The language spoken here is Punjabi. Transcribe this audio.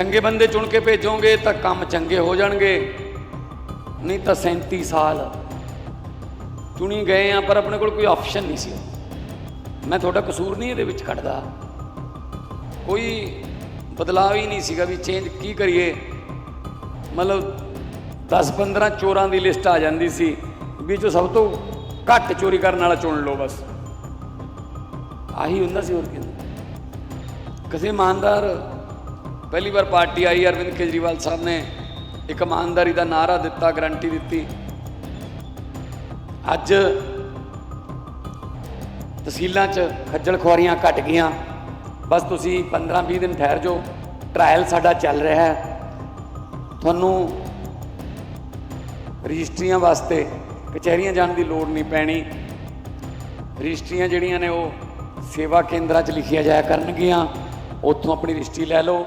ਚੰਗੇ ਬੰਦੇ ਚੁਣ ਕੇ ਭੇਜੋਗੇ ਤਾਂ ਕੰਮ ਚੰਗੇ ਹੋ ਜਾਣਗੇ। ਨਹੀਂ ਤਾਂ 37 ਸਾਲ ਚੁਣੀ ਗਏ ਆ, ਪਰ ਆਪਣੇ ਕੋਲ ਕੋਈ ਆਪਸ਼ਨ ਨਹੀਂ ਸੀ। ਮੈਂ ਤੁਹਾਡਾ ਕਸੂਰ ਨਹੀਂ ਇਹਦੇ ਵਿੱਚ ਕੱਢਦਾ ਕੋਈ ਬਦਲਾਅ ਹੀ ਨਹੀਂ ਸੀਗਾ ਵੀ ਚੇਂਜ ਕੀ ਕਰੀਏ। ਮਤਲਬ 10-15 ਚੋਰਾਂ ਦੀ ਲਿਸਟ ਆ ਜਾਂਦੀ ਸੀ ਵੀ ਜੋ ਸਭ ਤੋਂ ਘੱਟ ਚੋਰੀ ਕਰਨ ਵਾਲਾ ਚੁਣ ਲਓ ਬਸ। ਆਹੀ ਹੁੰਦਾ ਸੀ ਹੋਰ ਕੀ ਕਿਸੇ ਇਮਾਨਦਾਰ ਪਹਿਲੀ ਵਾਰ ਪਾਰਟੀ ਆਈ, ਅਰਵਿੰਦ ਕੇਜਰੀਵਾਲ ਸਾਹਿਬ ਨੇ ਇੱਕ ਇਮਾਨਦਾਰੀ ਦਾ ਨਾਰਾ ਦਿੱਤਾ ਗਰੰਟੀ ਦਿੱਤੀ। ਅੱਜ ਤਹਿਸੀਲਾਂ 'ਚ ਖੱਜਲ ਖੁਆਰੀਆਂ ਘਟ ਗਈਆਂ। ਬਸ ਤੁਸੀਂ 15-20 ਦਿਨ ਠਹਿਰ ਜਾਓ ਟ੍ਰਾਇਲ ਸਾਡਾ ਚੱਲ ਰਿਹਾ ਹੈ। ਤੁਹਾਨੂੰ ਰਜਿਸਟਰੀਆਂ ਵਾਸਤੇ ਕਚਹਿਰੀਆਂ ਜਾਣ ਦੀ ਲੋੜ ਨਹੀਂ ਪੈਣੀ। ਰਜਿਸਟਰੀਆਂ ਜਿਹੜੀਆਂ ਨੇ ਉਹ ਸੇਵਾ ਕੇਂਦਰਾਂ 'ਚ ਲਿਖੀਆਂ ਜਾਇਆ ਕਰਨਗੀਆਂ। ਉੱਥੋਂ ਆਪਣੀ ਰਜਿਸਟਰੀ ਲੈ ਲਓ।